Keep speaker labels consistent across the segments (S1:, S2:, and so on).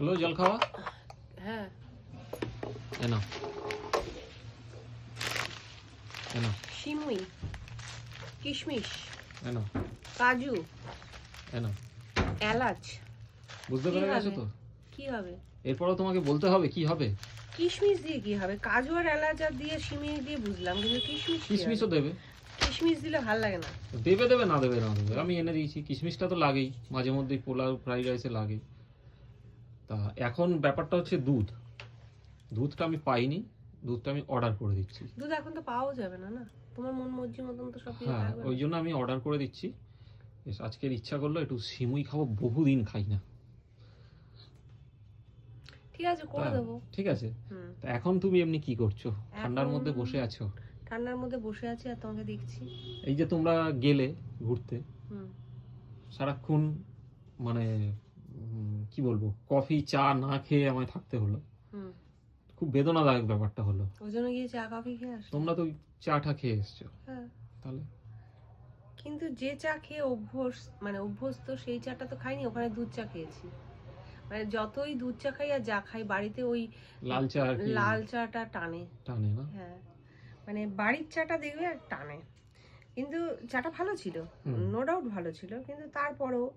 S1: হলো জল খাওয়া?
S2: হ্যাঁ।
S1: এনো। এনো।
S2: সিমুই কিশমিশ
S1: এনো।
S2: কাজু
S1: এনো।
S2: এলাচ।
S1: বুঝতে পেরে গেছো? তো?
S2: কি হবে?
S1: এরপরও তোমাকে বলতে হবে কি হবে?
S2: কিশমিশ দিয়ে কি হবে? কাজু আর এলাচ আর দিয়ে সিমিয়ে দিয়ে বুঝলাম কিন্তু কিশমিশ
S1: কিশমিশও দেবে।
S2: কিশমিশ দিলে ভালো লাগে না।
S1: দেবে দেবে না দেবে না দেবে। আমি এনে দিয়েছি। কিশমিশটা তো লাগেই। মাঝে মধ্যে পোলাও ফ্রাইড রাইসে লাগে তা এখন ব্যাপারটা হচ্ছে দুধ। দুধটা আমি পাইনি দুধটা আমি অর্ডার করে দিচ্ছি।
S2: দুধ এখন তো পাওয়াও যাবে না না? তোমার মন মর্জি মতন তো সব
S1: হ্যাঁ ওই জন্য আমি অর্ডার করে দিচ্ছি। আজকের ইচ্ছা করল একটু সিমুই খাব বহুদিন খাই না।
S2: ঠিক আছে করে দেবো।
S1: ঠিক আছে। তা এখন তুমি এমনি কি করছ? ঠান্ডার মধ্যে বসে আছো?
S2: ঠান্ডার মধ্যে বসে আছি আর তোমাকে দেখছি।
S1: এই যে তোমরা গেলে ঘুরতে সারাক্ষণ মানে কি বলব? কফি চা না খেয়ে আমায় থাকতে হলো। খুব বেদনাদায়ক ব্যাপারটা হলো।
S2: ওই জন্য গিয়ে চা কফি খেয়ে
S1: তোমরা তো ওই চাটা খেয়ে এসছো।
S2: হ্যাঁ।
S1: তাহলে?
S2: কিন্তু যে চা খেয়ে অভ্যস মানে অভ্যস্ত সেই চাটা তো খাইনি ওখানে দুধ চা খেয়েছি। মানে যতই দুধ চা খাই আর যা খাই বাড়িতে ওই
S1: লাল চা
S2: লাল চাটা টানে।
S1: টানে না?
S2: হ্যাঁ। মানে বাড়ির চাটা দেখবে আর টানে। কিন্তু চাটা ভালো ছিল। নো ডাউট ভালো ছিল। কিন্তু তারপরেও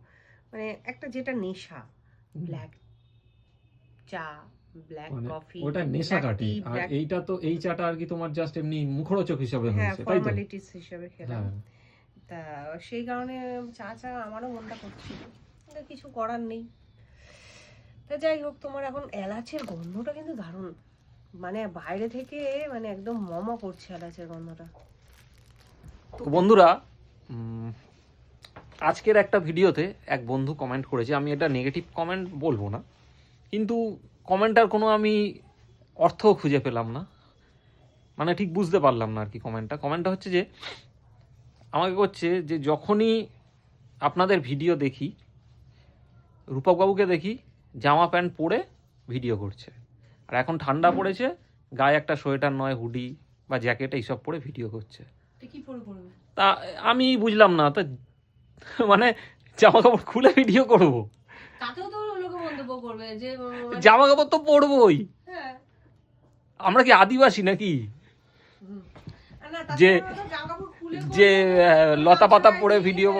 S2: মানে একটা যেটা নেশা ব্ল্যাক চা ব্ল্যাক
S1: মানে
S2: কফি
S1: ওটা নেশা কাটি। আর এইটা তো এই চাটা আর কি তোমার জাস্ট এমনি মুখরোচক হিসাবে
S2: হ্যাঁ
S1: হয়েছে তাই তো?
S2: ফর্মালিটিস হিসেবে খেলাম।
S1: হ্যাঁ।
S2: তা সেই কারণে চা চা আমারও মনটা করছিল। কিছু করার নেই। তা যাই হোক তোমার এখন এলাচের গন্ধটা কিন্তু দারুণ। মানে বাইরে থেকে মানে একদম মম করছে এলাচের গন্ধটা।
S1: তো বন্ধুরা আজকের একটা ভিডিওতে এক বন্ধু কমেন্ট করেছে আমি এটা নেগেটিভ কমেন্ট বলব না কিন্তু কমেন্টটার কোনো আমি অর্থ খুঁজে পেলাম না মানে ঠিক বুঝতে পারলাম না আর কি কমেন্টটা কমেন্টটা হচ্ছে যে আমাকে করছে যে যখনই আপনাদের ভিডিও দেখি রূপকবাবুকে দেখি জামা প্যান্ট পরে ভিডিও করছে। আর এখন ঠান্ডা পড়েছে গায়ে একটা সোয়েটার নয় হুডি বা জ্যাকেট এইসব পরে ভিডিও করছে। তা আমি বুঝলাম না তা মানে জামা কাপড় খুলে ভিডিও করব।
S2: তাতেও তো লোকে মন্তব্য করবে যে
S1: জামা কাপড় তো পরবই।
S2: হ্যাঁ।
S1: আমরা কি আদিবাসী নাকি? যে- যে লতা পাতা পরে ভিডিও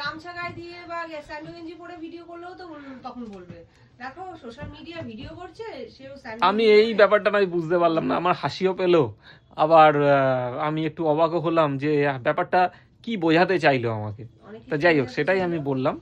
S2: গামছা গায়ে দিয়ে বা স্যান্ডো গেঞ্জি পরে ভিডিও করলেও তো তখন বলবে। দেখো সোশ্যাল মিডিয়া ভিডিও করছে সেও
S1: আমি এই ব্যাপারটা আমি বুঝতে পারলাম না আমার হাসিও পেল। আবার আমি একটু অবাকও হলাম যে ব্যাপারটা কি বোঝাতে চাইলো আমাকে? তা যাই হোক সেটাই আমি বললাম।